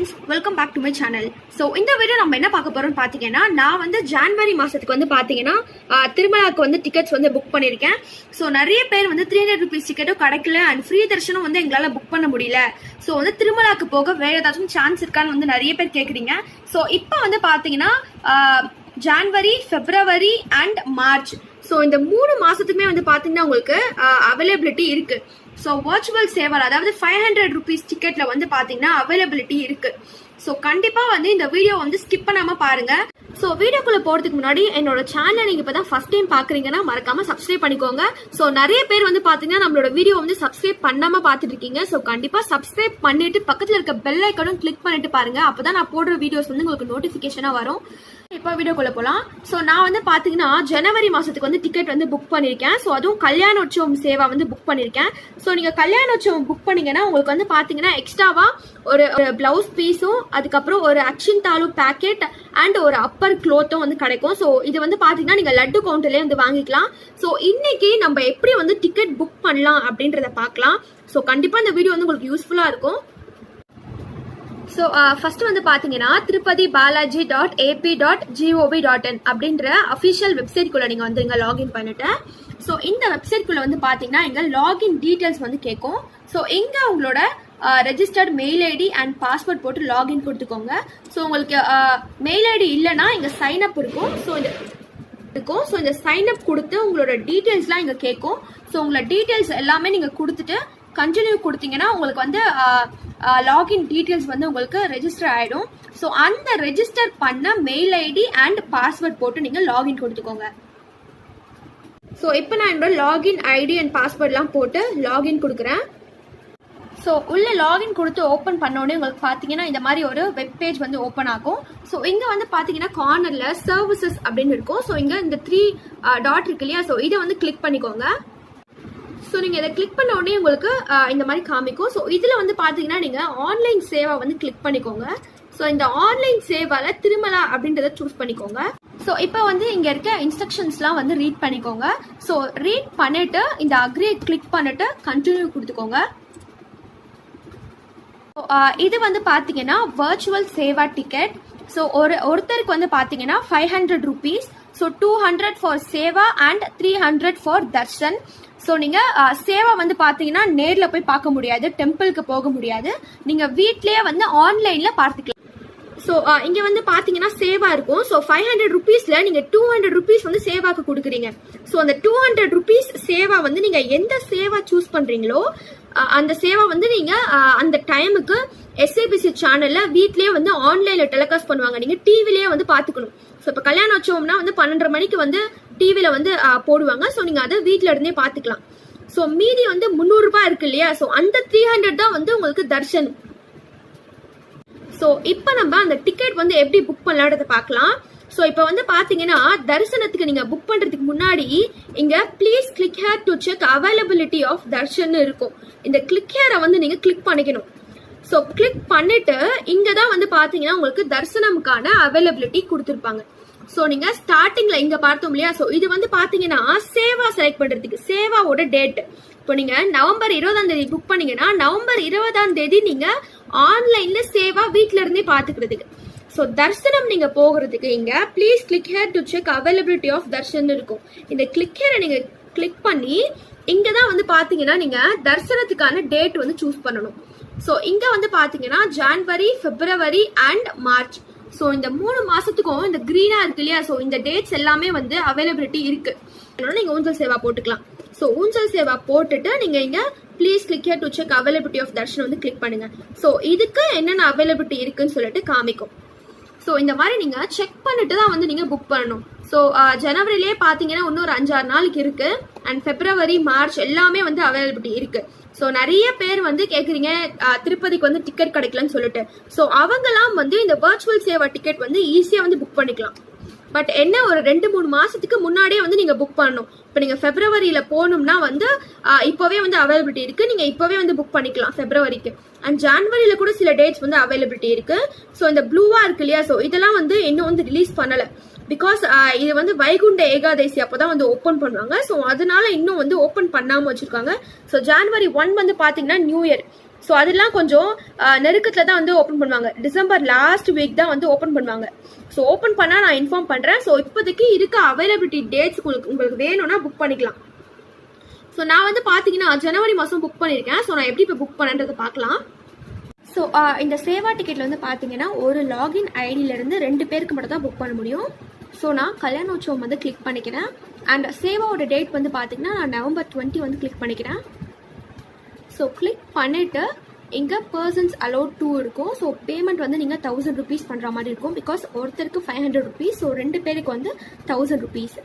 Friends welcome back to my channel so இந்த video நம்ம என்ன பார்க்க போறோம்னு பார்த்தீங்கன்னா நான் வந்து ஜான்வரி மாதத்துக்கு வந்து பார்த்தீங்கன்னா திருமலாக்கு வந்து டிக்கெட்ஸ் வந்து புக் பண்ணியிருக்கேன். ஸோ நிறைய பேர் வந்து த்ரீ ஹண்ட்ரட் ருபீஸ் டிக்கெட்டும் கிடைக்கல அண்ட் ஃப்ரீ தர்ஷனும் வந்து எங்களால் புக் பண்ண முடியல. ஸோ வந்து திருமலாக்கு போக வேற ஏதாச்சும் சான்ஸ் இருக்கான்னு வந்து நிறைய பேர் கேட்குறீங்க ஸோ இப்போ வந்து பார்த்தீங்கன்னா January February and March so இந்த மூணு மாதத்துக்குமே வந்து பார்த்தீங்கன்னா உங்களுக்கு அவைலபிலிட்டி இருக்குது ஸோ வர்ச்சுவல் சேவர் அதாவது ஃபைவ் ஹண்ட்ரட் ருபீஸ் டிக்கெட்ல வந்து பார்த்தீங்கன்னா அவைலபிலிட்டி இருக்கு. ஸோ கண்டிப்பா வந்து இந்த வீடியோ வந்து ஸ்கிப் பண்ணாம பாருங்க. ஸோ வீடியோக்குள்ள போறதுக்கு முன்னாடி என்னோட சேனலை நீங்க இப்பதான் ஃபர்ஸ்ட் டைம் பாக்குறீங்கன்னா மறக்காம சப்ஸ்கிரைப் பண்ணிக்கோங்க. ஸோ நிறைய பேர் வந்து பாத்தீங்கன்னா நம்மளோட வீடியோ வந்து சப்ஸ்கிரைப் பண்ணாம பார்த்துட்டு இருக்கீங்க. ஸோ கண்டிப்பா சப்ஸ்கிரைப் பண்ணிட்டு பக்கத்துல இருக்க பெல் ஐக்கனும் கிளிக் பண்ணிட்டு பாருங்க. அப்பதான் நான் போடுற வீடியோஸ் வந்து உங்களுக்கு நோட்டிபிகேஷனா வரும். இப்போ வீடோ கொள்ள போகலாம் ஸோ நான் வந்து பார்த்தீங்கன்னா ஜனவரி மாதத்துக்கு வந்து டிக்கெட் வந்து புக் பண்ணியிருக்கேன் ஸோ அதுவும் கல்யாணோற்சவம் சேவா வந்து புக் பண்ணியிருக்கேன் ஸோ நீங்கள் கல்யாணோற்சவம் புக் பண்ணீங்கன்னா உங்களுக்கு வந்து பார்த்தீங்கன்னா எக்ஸ்ட்ராவாக ஒரு ப்ளவுஸ் பீஸும் அதுக்கப்புறம் ஒரு அச்சின் தாலு பேக்கெட் அண்ட் ஒரு அப்பர் க்ளோத்தும் வந்து கிடைக்கும். ஸோ இது வந்து பார்த்தீங்கன்னா நீங்கள் லட்டு கவுண்டர்லேயே வந்து வாங்கிக்கலாம். ஸோ இன்னைக்கு நம்ம எப்படி வந்து டிக்கெட் புக் பண்ணலாம் அப்படின்றத பார்க்கலாம். ஸோ கண்டிப்பாக இந்த வீடியோ வந்து உங்களுக்கு யூஸ்ஃபுல்லாக இருக்கும். ஸோ ஃபஸ்ட்டு uh, வந்து பார்த்தீங்கன்னா Tirupati Balaji dot AP dot GOV dot in அப்படின்ற அஃபிஷியல் வெப்சைட்குள்ளே நீங்கள் வந்து இங்கே லாகின் பண்ணிட்டு. ஸோ இந்த வெப்சைட்குள்ளே வந்து பார்த்தீங்கன்னா எங்கள் லாகின் டீட்டெயில்ஸ் வந்து கேட்கும் ஸோ இங்கே உங்களோட registered mail ID and password போட்டு லாகின் கொடுத்துக்கோங்க. ஸோ உங்களுக்கு uh, மெயில் ஐடி இல்லைன்னா இங்கே சைன் அப் இருக்கும். ஸோ இந்த இருக்கும். ஸோ இந்த சைன் அப் கொடுத்து உங்களோட டீட்டெயில்ஸ்லாம் இங்கே கேட்கும் ஸோ உங்களோட டீட்டெயில்ஸ் எல்லாமே நீங்கள் கொடுத்துட்டு கண்டினியூ கொடுத்தீங்கன்னா உங்களுக்கு வந்து லாகின் டீட்டெயில்ஸ் வந்து உங்களுக்கு ரெஜிஸ்டர் ஆகிடும் ஸோ அந்த ரெஜிஸ்டர் பண்ண மெயில் ஐடி அண்ட் பாஸ்வேர்ட் போட்டு நீங்கள் லாகின் கொடுத்துக்கோங்க. ஸோ இப்போ நான் என்னோட லாகின் ஐடி அண்ட் பாஸ்வேர்ட்லாம் போட்டு லாகின் கொடுக்குறேன். ஸோ உள்ளே லாகின் கொடுத்து ஓப்பன் பண்ணோடனே உங்களுக்கு பார்த்தீங்கன்னா இந்த மாதிரி ஒரு வெப் பேஜ் வந்து ஓப்பன் ஆகும். ஸோ இங்கே வந்து பார்த்தீங்கன்னா கார்னரில் சர்வீசஸ் அப்படின்னு இருக்கும். ஸோ இங்கே இந்த த்ரீ டாட் இருக்கு இல்லையா? ஸோ இதை வந்து கிளிக் பண்ணிக்கோங்க. ஸோ நீங்கள் இதை கிளிக் பண்ண உடனே உங்களுக்கு இந்த மாதிரி காமிக்கும். ஸோ இதில் வந்து பார்த்தீங்கன்னா நீங்கள் ஆன்லைன் சேவா வந்து கிளிக் பண்ணிக்கோங்க. ஸோ இந்த ஆன்லைன் சேவால திருமலா அப்படின்றத சூஸ் பண்ணிக்கோங்க. ஸோ இப்போ வந்து இங்கே இருக்க இன்ஸ்ட்ரக்ஷன்ஸ்லாம் வந்து ரீட் பண்ணிக்கோங்க. ஸோ ரீட் பண்ணிட்டு இந்த அக்ரி கிளிக் பண்ணிட்டு கண்டினியூ கொடுத்துக்கோங்க. இது வந்து பார்த்தீங்கன்னா வர்ச்சுவல் சேவா டிக்கெட் ஸோ ஒரு ஒருத்தருக்கு வந்து பார்த்தீங்கன்னா five hundred rupees so two hundred for seva and three hundred for darshan. So நீங்கள் சேவை வந்து பார்த்தீங்கன்னா நேரில் போய் பார்க்க முடியாது டெம்பிளுக்கு போக முடியாது. நீங்கள் வீட்லேயே வந்து ஆன்லைனில் பார்த்துக்கலாம். ஸோ இங்கே வந்து பார்த்தீங்கன்னா சேவா இருக்கும். ஸோ ஃபைவ் ஹண்ட்ரட் ருபீஸில் நீங்கள் டூ ஹண்ட்ரட் ருபீஸ் வந்து சேவாக்கு கொடுக்குறீங்க. ஸோ அந்த டூ ஹண்ட்ரட் ருபீஸ் சேவா வந்து நீங்கள் எந்த சேவா சூஸ் பண்ணுறீங்களோ அந்த சேவா வந்து நீங்கள் அந்த டைமுக்கு எஸ்ஏபிசி சேனலில் வீட்லேயே வந்து ஆன்லைனில் டெலிகாஸ்ட் பண்ணுவாங்க. நீங்கள் டிவிலேயே வந்து பார்த்துக்கணும். ஸோ இப்போ கல்யாணம் வச்சோம்னா வந்து பன்னெண்டரை மணிக்கு வந்து டிவியில் வந்து போடுவாங்க. ஸோ நீங்கள் அதை வீட்டில் இருந்தே பார்த்துக்கலாம் ஸோ மீதி வந்து முந்நூறுரூபா இருக்கு இல்லையா? ஸோ அந்த த்ரீ ஹண்ட்ரட் தான் வந்து உங்களுக்கு தர்ஷன். ஸோ இப்போ நம்ம அந்த டிக்கெட் வந்து எப்படி புக் பண்ணலான்றத பார்க்கலாம் ஸோ இப்போ வந்து பார்த்தீங்கன்னா தரிசனத்துக்கு நீங்கள் புக் பண்ணுறதுக்கு முன்னாடி இங்கே please click here to check availability of darshan இருக்கும். இந்த கிளிக் ஹேரை வந்து நீங்கள் கிளிக் பண்ணிக்கணும். ஸோ கிளிக் பண்ணிட்டு இங்கே தான் வந்து பார்த்தீங்கன்னா உங்களுக்கு தரிசனமுக்கான அவைலபிலிட்டி கொடுத்துருப்பாங்க. ஸோ நீங்கள் ஸ்டார்டிங்கில் இங்கே பார்த்தோம் இல்லையா? ஸோ இது வந்து பார்த்தீங்கன்னா சேவா செலக்ட் பண்ணுறதுக்கு சேவாவோட டேட் இப்போ நீங்கள் நவம்பர் இருபதாம் தேதி புக் பண்ணீங்கன்னா நவம்பர் இருபதாம் தேதி நீங்கள் ஆன்லைனில் சேவா வீட்டில இருந்தே பார்த்துக்கிறதுக்கு ஸோ தர்சனம் நீங்கள் போகிறதுக்கு இங்கே please click here to check availability of darshan இருக்கும். இந்த கிளிக் ஹேரை நீங்கள் கிளிக் பண்ணி இங்கே தான் வந்து பார்த்தீங்கன்னா நீங்கள் தர்சனத்துக்கான டேட் வந்து சூஸ் பண்ணணும். ஸோ இங்கே வந்து பார்த்தீங்கன்னா January February and March so இந்த மூணு மாதத்துக்கும் இந்த க்ரீனாக இருக்கு இல்லையா? ஸோ இந்த டேட்ஸ் எல்லாமே வந்து அவைலபிலிட்டி இருக்கு. அதனால நீங்கள் ஊஞ்சல் சேவா போட்டுக்கலாம். ஸோ ஊஞ்சல் சேவா போட்டுட்டு நீங்கள் இங்கே please click here to check availability of darshan வந்து கிளிக் பண்ணுங்க. ஸோ இதுக்கு என்னென்ன அவைலபிலிட்டி இருக்குன்னு சொல்லிட்டு காமிக்கும். ஸோ இந்த மாதிரி நீங்கள் செக் பண்ணிட்டு தான் வந்து நீங்கள் புக் பண்ணணும். ஸோ ஜனவரிலேயே பார்த்தீங்கன்னா இன்னும் ஒரு அஞ்சாறு நாளைக்கு இருக்குது அண்ட் ஃபெப்ரவரி மார்ச் எல்லாமே வந்து அவைலபிலிட்டி இருக்குது ஸோ நிறைய பேர் வந்து கேட்குறீங்க திருப்பதிக்கு வந்து டிக்கெட் கிடைக்கலன்னு சொல்லிட்டு. ஸோ அவங்கலாம் வந்து இந்த வர்ச்சுவல் சேவா டிக்கெட் வந்து ஈஸியாக வந்து புக் பண்ணிக்கலாம். பட் என்ன ஒரு ரெண்டு மூணு மாசத்துக்கு முன்னாடியே வந்து நீங்க புக் பண்ணணும். இப்போ நீங்க பிப்ரவரியில போகணும்னா வந்து இப்போவே வந்து அவைலபிலிட்டி இருக்கு. நீங்க இப்போவே வந்து புக் பண்ணிக்கலாம் பிப்ரவரிக்கு அண்ட் ஜான்வரியில கூட சில டேட்ஸ் வந்து அவைலபிலிட்டி இருக்கு. ஸோ இந்த ப்ளூவா இருக்கு இல்லையா? ஸோ இதெல்லாம் வந்து இன்னும் வந்து ரிலீஸ் பண்ணல. பிகாஸ் uh, இது வந்து வைகுண்ட ஏகாதசி அப்போதான் வந்து ஓப்பன் பண்ணுவாங்க. ஸோ அதனால இன்னும் வந்து ஓப்பன் பண்ணாமல் வச்சிருக்காங்க. ஸோ ஜான்வரி ஒன் வந்து பார்த்தீங்கன்னா நியூ இயர் ஸோ அதெல்லாம் கொஞ்சம் uh, நெருக்கத்தில் தான் வந்து ஓப்பன் பண்ணுவாங்க. டிசம்பர் லாஸ்ட் வீக் தான் வந்து ஓப்பன் பண்ணுவாங்க. ஸோ ஓப்பன் பண்ணால் நான் இன்ஃபார்ம் பண்ணுறேன் ஸோ இப்போதைக்கு இருக்க அவைலபிலிட்டி டேட்ஸ் உங்களுக்கு உங்களுக்கு வேணும்னா புக் பண்ணிக்கலாம். ஸோ நான் வந்து பார்த்தீங்கன்னா ஜனவரி மாதம் புக் பண்ணியிருக்கேன் ஸோ நான் எப்படி இப்போ புக் பண்ணுறது பார்க்கலாம் ஸோ uh, இந்த சேவா டிக்கெட்டில் வந்து பார்த்தீங்கன்னா ஒரு லாகின் ஐடியிலேருந்து ரெண்டு பேருக்கு மட்டும் தான் புக் பண்ண முடியும். ஸோ நான் கல்யாணோற்சவம் வந்து கிளிக் பண்ணிக்கிறேன். அண்ட் சேவாவோட டேட் வந்து பார்த்தீங்கன்னா நான் நவம்பர் டுவெண்ட்டி வந்து கிளிக் பண்ணிக்கிறேன். ஸோ கிளிக் பண்ணிவிட்டு இங்கே பர்சன்ஸ் அலோட் டூ இருக்கும். ஸோ பேமெண்ட் வந்து நீங்கள் தௌசண்ட் ருபீஸ் பண்ணுற மாதிரி இருக்கும். பிகாஸ் ஒருத்தருக்கு ஃபைவ் ஹண்ட்ரட் ருபீஸ் ஸோ ரெண்டு பேருக்கு வந்து தௌசண்ட் ருபீஸ்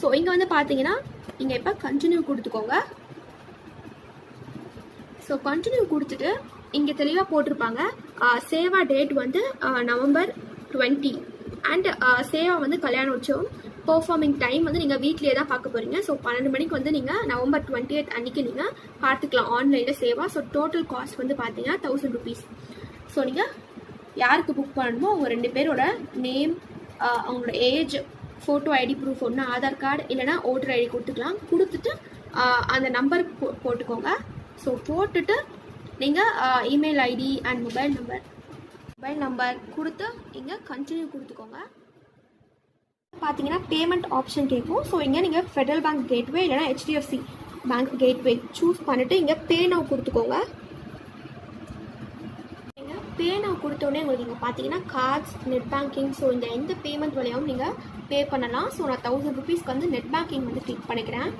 ஸோ இங்கே வந்து பார்த்தீங்கன்னா இங்கே இப்போ கண்டினியூ கொடுத்துக்கோங்க. ஸோ கண்டினியூ கொடுத்துட்டு இங்கே தெளிவாக போட்டிருப்பாங்க. சேவா டேட் வந்து November twenty and uh, seva வந்து கல்யாண உற்சவம் பெர்ஃபார்மிங் டைம் வந்து நீங்கள் வீட்லேயே தான் பார்க்க போகிறீங்க ஸோ பன்னெண்டு மணிக்கு வந்து நீங்கள் நவம்பர் டுவெண்ட்டி எய்த் அன்றைக்கி நீங்கள் பார்த்துக்கலாம் ஆன்லைனில் சேவா. ஸோ டோட்டல் காஸ்ட் வந்து பார்த்தீங்கன்னா தௌசண்ட் ருபீஸ் ஸோ நீங்கள் யாருக்கு புக் பண்ணணுமோ அவங்க ரெண்டு பேரோட நேம் uh, அவங்களோட ஏஜ் ஃபோட்டோ ஐடி ப்ரூஃப் ஒன்று ஆதார் கார்டு இல்லைனா ஓட்டர் ஐடி கொடுத்துக்கலாம். கொடுத்துட்டு uh, அந்த நம்பர் போ போட்டுக்கோங்க. ஸோ போட்டுட்டு நீங்கள் email ID and mobile number mobile number கொடுத்து இங்கே கண்டினியூ கொடுத்துக்கோங்க. பார்த்தீங்கன்னா பேமெண்ட் ஆப்ஷன் கேட்கும் ஸோ இங்கே நீங்கள் ஃபெடரல் பேங்க் கேட்வே இல்லைனா ஹெச்டிஎஃப்சி பேங்க் கேட்வே சூஸ் பண்ணிவிட்டு இங்கே பே நவ் கொடுத்துக்கோங்க. நீங்கள் பே நவ் கொடுத்தோடனே உங்களுக்கு நீங்கள் பார்த்தீங்கன்னா கார்ட்ஸ் நெட் பேங்கிங் ஸோ இந்த எந்த பேமெண்ட் வழியாகவும் நீங்கள் பே பண்ணலாம். ஸோ நான் தௌசண்ட் ருபீஸ்க்கு வந்து நெட் பேங்கிங் வந்து கிளிக் பண்ணிக்கிறேன்.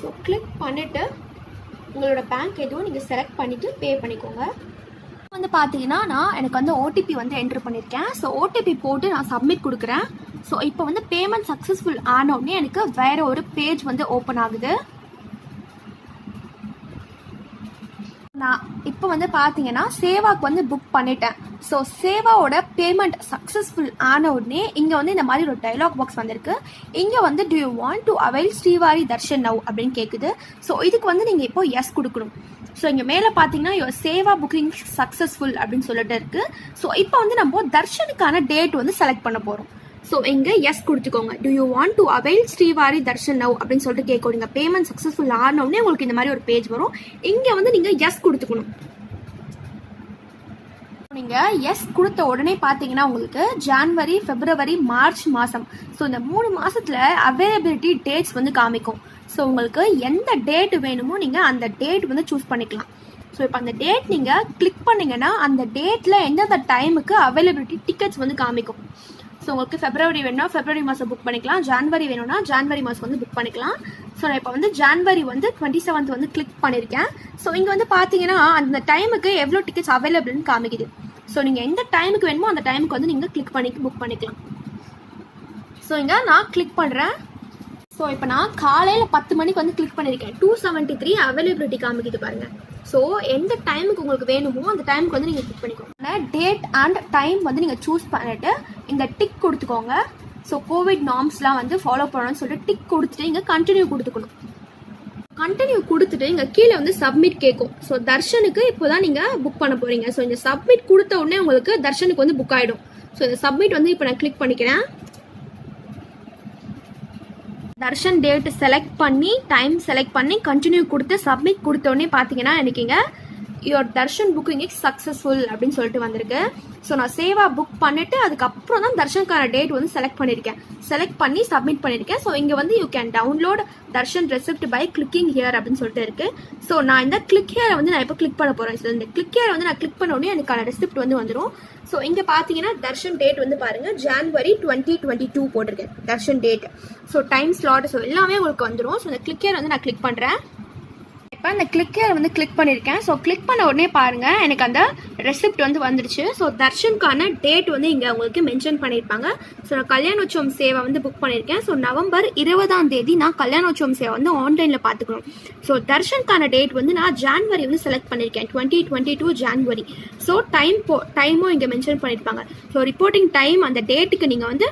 ஸோ கிளிக் பண்ணிவிட்டு உங்களோட பேங்க் எதுவும் நீங்கள் செலக்ட் பண்ணிவிட்டு பே பண்ணிக்கோங்க. வந்து பார்த்தீங்கன்னா நான் எனக்கு வந்து ஓடிபி வந்து என்ட்ரு பண்ணியிருக்கேன் ஸோ ஓடிபி போட்டு நான் சப்மிட் கொடுக்குறேன். ஸோ இப்போ வந்து பேமெண்ட் சக்ஸஸ்ஃபுல் ஆனோடனே எனக்கு வேற ஒரு பேஜ் வந்து ஓப்பன் ஆகுது. நான் இப்போ வந்து பார்த்தீங்கன்னா சேவாக்கு வந்து புக் பண்ணிட்டேன். ஸோ சேவாவோட பேமெண்ட் சக்ஸஸ்ஃபுல் ஆன உடனே இங்கே வந்து இந்த மாதிரி ஒரு டைலாக் பாக்ஸ் வந்திருக்கு. இங்கே வந்து do you want to avail Srivari darshan now அப்படின்னு கேட்குது ஸோ இதுக்கு வந்து நீங்கள் இப்போ எஸ் கொடுக்கணும். ஸோ இங்கே மேலே பார்த்தீங்கன்னா யுவர் சேவா புக்கிங் சக்ஸஸ்ஃபுல் அப்படின்னு சொல்லிட்டு இருக்கு. ஸோ இப்போ வந்து நம்ம தர்ஷனுக்கான டேட் வந்து செலக்ட் பண்ண போகிறோம் ஸோ இங்கே எஸ் கொடுத்துக்கோங்க. Do you want to avail Srivari darshan now அப்படின்னு சொல்லிட்டு கேட்குறீங்க பேமெண்ட் சக்ஸஸ்ஃபுல் ஆனவுடனே உங்களுக்கு இந்த மாதிரி ஒரு பேஜ் வரும். இங்கே வந்து நீங்கள் எஸ் கொடுத்துக்கணும். நீங்கள் எஸ் கொடுத்த உடனே பார்த்தீங்கன்னா உங்களுக்கு ஜான்வரி பிப்ரவரி மார்ச் மாதம் ஸோ இந்த மூணு மாதத்தில் அவைலபிலிட்டி டேட்ஸ் வந்து காமிக்கும். ஸோ உங்களுக்கு எந்த டேட் வேணுமோ நீங்கள் அந்த டேட் வந்து சூஸ் பண்ணிக்கலாம். ஸோ இப்போ அந்த டேட் நீங்கள் கிளிக் பண்ணிங்கன்னா அந்த டேட்டில் எந்தெந்த டைமுக்கு அவைலபிலிட்டி டிக்கெட்ஸ் வந்து காமிக்கும். ஸோ உங்களுக்கு ஃபெப்ரவரி வேணும்னா ஃபெப்ரவரி மாதம் புக் பண்ணிக்கலாம். ஜான்வரி வேணும்னா ஜான்வரி மாதம் வந்து புக் பண்ணிக்கலாம். ஸோ நான் இப்போ வந்து ஜான்வரி வந்து டுவெண்ட்டி செவன்த் வந்து கிளிக் பண்ணியிருக்கேன் ஸோ இங்கே வந்து பார்த்தீங்கன்னா அந்த டைமுக்கு எவ்வளோ டிக்கெட்ஸ் அவைலபிள்னு காமிக்குது. ஸோ நீங்கள் எந்த டைமுக்கு வேணுமோ அந்த டைமுக்கு வந்து நீங்கள் கிளிக் பண்ணி புக் பண்ணிக்கலாம். ஸோ இங்கே நான் கிளிக் பண்ணுறேன் ஸோ இப்போ நான் காலையில் பத்து மணிக்கு வந்து கிளிக் பண்ணியிருக்கேன் டூ செவன்ட்டி த்ரீ அவைலபிலிட்டி காமிக்குது பாருங்கள் ஸோ எந்த டைமுக்கு உங்களுக்கு வேணுமோ அந்த டைமுக்கு வந்து நீங்கள் கிளிக் பண்ணிக்கோங்க. டேட் அண்ட் டைம் வந்து நீங்கள் சூஸ் பண்ணிட்டு இந்த டிக் கொடுத்துக்கோங்க. ஸோ கோவிட் நார்ம்ஸ்லாம் வந்து ஃபாலோ பண்ணணும்னு சொல்லிட்டு டிக் கொடுத்துட்டு இங்கே கண்டினியூ கொடுத்துக்கணும். கண்டினியூ கொடுத்துட்டு இங்கே கீழே வந்து சப்மிட் கேட்கும் ஸோ தர்ஷனுக்கு இப்போ தான் நீங்கள் புக் பண்ண போகிறீங்க ஸோ இந்த சப்மிட் கொடுத்த உடனே உங்களுக்கு தர்ஷனுக்கு வந்து புக் ஆகிடும் ஸோ இந்த சப்மிட் வந்து இப்போ நான் கிளிக் பண்ணிக்கிறேன். தர்ஷன் டேட் செலக்ட் பண்ணி டைம் செலக்ட் பண்ணி கண்டினியூ கொடுத்து சப்மிட் கொடுத்தோடனே பார்த்தீங்கன்னா எனக்கு your darshan booking is successful அப்படின்னு சொல்லிட்டு வந்திருக்கு. ஸோ நான் சேவா புக் பண்ணிவிட்டு அதுக்கப்புறம் தான் தர்ஷனுக்கான டேட் வந்து செலக்ட் பண்ணியிருக்கேன் செலக்ட் பண்ணி சப்மிட் பண்ணியிருக்கேன் ஸோ இங்கே வந்து you can download darshan receipt by clicking here அப்படின்னு சொல்லிட்டு இருக்குது ஸோ நான் இந்த கிளிக் ஹியரை வந்து நான் இப்போ கிளிக் பண்ண போகிறேன் ஸோ இந்த கிளிக் ஹியரை வந்து நான் கிளிக் பண்ண உடனே எனக்கான ரெசிப்ட் வந்து வந்துடும் ஸோ இங்கே பார்த்தீங்கன்னா தர்ஷன் டேட் வந்து பாருங்கள் ஜான்வரி டுவெண்ட்டி டுவெண்ட்டி டூ போட்டிருக்கேன். Darshan date so time slot so எல்லாமே உங்களுக்கு வந்துடும் ஸோ இந்த கிளிக் ஹியர் வந்து நான் கிளிக் பண்ணுறேன் இப்போ அந்த கிளிக்கர் வந்து கிளிக் பண்ணியிருக்கேன் ஸோ கிளிக் பண்ண உடனே பாருங்கள் எனக்கு அந்த ரெசிப்ட் வந்து வந்துடுச்சு ஸோ தர்ஷனுக்கான டேட் வந்து இங்கே உங்களுக்கு மென்ஷன் பண்ணியிருப்பாங்க ஸோ நான் கல்யாணோற்சவம் சேவை வந்து புக் பண்ணியிருக்கேன் ஸோ நவம்பர் இருபதாம் தேதி நான் கல்யாணோற்சவம் சேவை வந்து ஆன்லைனில் பார்த்துக்கணும். ஸோ தர்ஷனுக்கான டேட் வந்து நான் ஜான்வரி வந்து செலக்ட் பண்ணியிருக்கேன் twenty twenty two January so time போ டைமும் இங்கே மென்ஷன் பண்ணியிருப்பாங்க ஸோ ரிப்போர்ட்டிங் டைம் அந்த டேட்டுக்கு நீங்கள் வந்து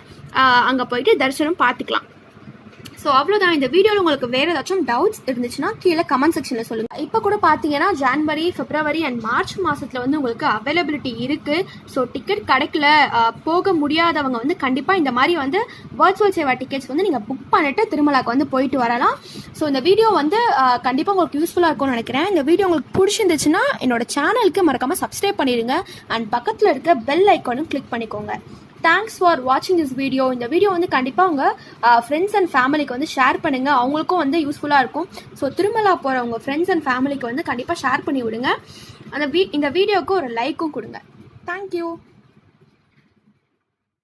அங்கே போயிட்டு தரிசனம் பார்த்துக்கலாம். ஸோ அவ்வளோதான் இந்த வீடியோவில் உங்களுக்கு வேறு ஏதாச்சும் டவுட்ஸ் இருந்துச்சுன்னா கீழே கமெண்ட் செக்ஷனில் சொல்லுங்கள் இப்போ கூட பார்த்தீங்கன்னா ஜான்வரி பிப்ரவரி அண்ட் மார்ச் மாதத்தில் வந்து உங்களுக்கு அவைலபிலிட்டி இருக்குது ஸோ டிக்கெட் கிடைக்கல. போக முடியாதவங்க வந்து கண்டிப்பாக இந்த மாதிரி வந்து வேர்ச்சுவல் சேவா டிக்கெட்ஸ் வந்து நீங்கள் புக் பண்ணிட்டு திருமலாக்கு வந்து போயிட்டு வரலாம். ஸோ இந்த வீடியோ வந்து கண்டிப்பாக உங்களுக்கு யூஸ்ஃபுல்லாக இருக்கும்னு நினைக்கிறேன். இந்த வீடியோ உங்களுக்கு பிடிச்சிருந்துச்சுன்னா என்னோட சேனலுக்கு மறக்காமல் சப்ஸ்கிரைப் பண்ணிடுங்க. அண்ட் பக்கத்தில் இருக்க பெல் ஐக்கானும் கிளிக் பண்ணிக்கோங்க. தேங்க்ஸ் ஃபார் வாட்சிங் திஸ் வீடியோ இந்த வீடியோ வந்து கண்டிப்பாக உங்கள் ஃப்ரெண்ட்ஸ் அண்ட் ஃபேமிலிக்கு வந்து ஷேர் பண்ணுங்கள் அவங்களுக்கும் வந்து யூஸ்ஃபுல்லாக இருக்கும். ஸோ திருமலா போகிற உங்கள் ஃப்ரெண்ட்ஸ் அண்ட் ஃபேமிலிக்கு வந்து கண்டிப்பாக ஷேர் பண்ணி விடுங்க. அந்த வீ இந்த வீடியோவுக்கு ஒரு லைக்கும் கொடுங்க. தேங்க்யூ